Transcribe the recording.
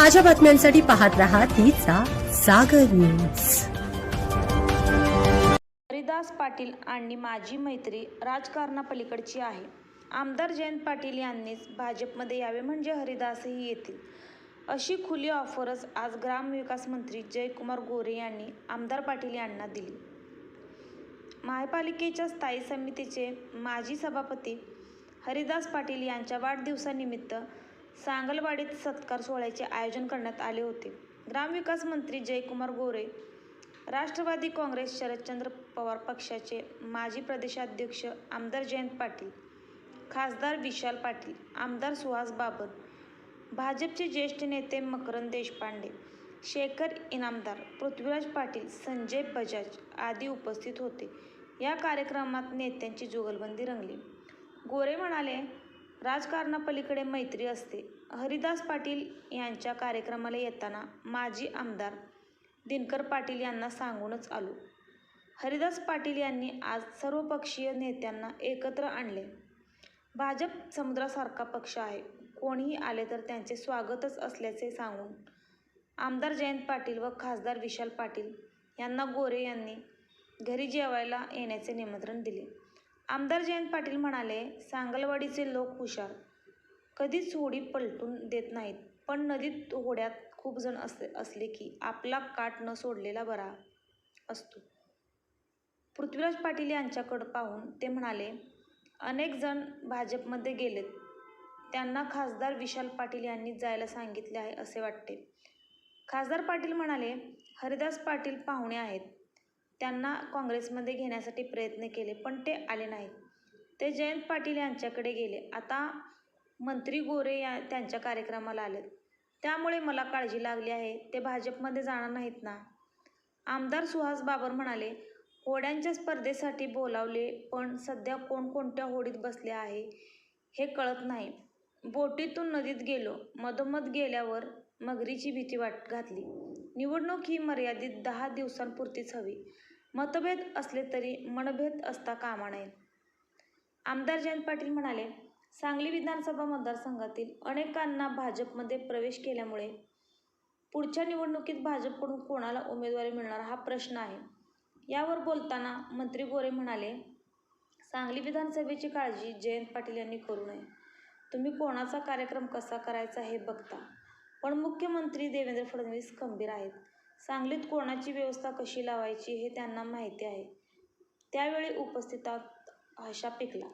ताज्या बातम्यांसाठी पाहत राहा तिचा सागर न्यूज. हरिदास पाटील आणि माझी मैत्री राजकारणापलीकडची आहे. आमदार जयंत पाटील यांनीच भाजपमध्ये यावे म्हणजे हरिदासही येतील अशी खुली ऑफरच आज ग्रामविकास मंत्री जयकुमार गोरे यांनी आमदार पाटील यांना दिली. महापालिकेच्या स्थायी समितीचे माजी सभापती हरिदास पाटील यांच्या वाढदिवसानिमित्त सांगलवाडीत सत्कार सोहळ्याचे आयोजन करण्यात आले होते. ग्रामविकास मंत्री जयकुमार गोरे राष्ट्रवादी काँग्रेस शरदचंद्र पवार पक्षाचे माजी प्रदेशाध्यक्ष आमदार जयंत पाटील खासदार विशाल पाटील आमदार सुहास बाबर भाजपचे ज्येष्ठ नेते मकरंद देशपांडे शेखर इनामदार पृथ्वीराज पाटील संजय बजाज आदी उपस्थित होते. या कार्यक्रमात नेत्यांची जुगलबंदी रंगली. गोरे म्हणाले राजकारणापलीकडे मैत्री असते. हरिदास पाटील यांच्या कार्यक्रमाला येताना माजी आमदार दिनकर पाटील यांना सांगूनच आलो. हरिदास पाटील यांनी आज सर्वपक्षीय नेत्यांना एकत्र आणले. भाजप समुद्रासारखा पक्ष आहे. कोणीही आले तर त्यांचे स्वागतच असल्याचे सांगून आमदार जयंत पाटील व खासदार विशाल पाटील यांना गोरे यांनी घरी जेवायला येण्याचे निमंत्रण दिले. आमदार जयंत पाटील म्हणाले सांगलवाडीचे लोक हुशार. कधीच होडी पलटून देत नाहीत पण नदीत होड्यात खूप जण असले असले की आपला काट न सोडलेला बरा असतो. पृथ्वीराज पाटील यांच्याकडं पाहून ते म्हणाले अनेक जण भाजपमध्ये गेलेत. त्यांना खासदार विशाल पाटील यांनी जायला सांगितले आहे असे वाटते. खासदार पाटील म्हणाले हरिदास पाटील पाहुणे आहेत. त्यांना काँग्रेसमध्ये घेण्यासाठी प्रयत्न केले पण ते आले नाहीत. ते जयंत पाटील यांच्याकडे गेले. आता मंत्री गोरे या त्यांच्या कार्यक्रमाला आलेत. त्यामुळे मला काळजी लागली आहे. ते भाजपमध्ये जाणार नाहीत ना? आमदार सुहास बाबर म्हणाले होड्यांच्या स्पर्धेसाठी बोलावले पण सध्या कोणकोणत्या होडीत बसले आहे हे कळत नाही. बोटीतून नदीत गेलो मधोमध गेल्यावर मगरीची भीती वाट घातली. निवडणूक ही मर्यादित दहा दिवसांपुरतीच हवी. मतभेद असले तरी मनभेद असता कामा नये. आमदार जयंत पाटील म्हणाले सांगली विधानसभा मतदारसंघातील अनेकांना भाजपमध्ये प्रवेश केल्यामुळे पुढच्या निवडणुकीत भाजपकडून कोणाला उमेदवारी मिळणार हा प्रश्न आहे. यावर बोलताना मंत्री गोरे म्हणाले सांगली विधानसभेची काळजी जयंत पाटील यांनी करू नये. तुम्ही कोणाचा कार्यक्रम कसा करायचा हे बघता. पण मुख्यमंत्री देवेंद्र फडणवीस खंबीर आहेत. सांगलीत कोणाची व्यवस्था कशी लावायची हे त्यांना माहिती आहे. त्यावेळी उपस्थितात हशा पिकला.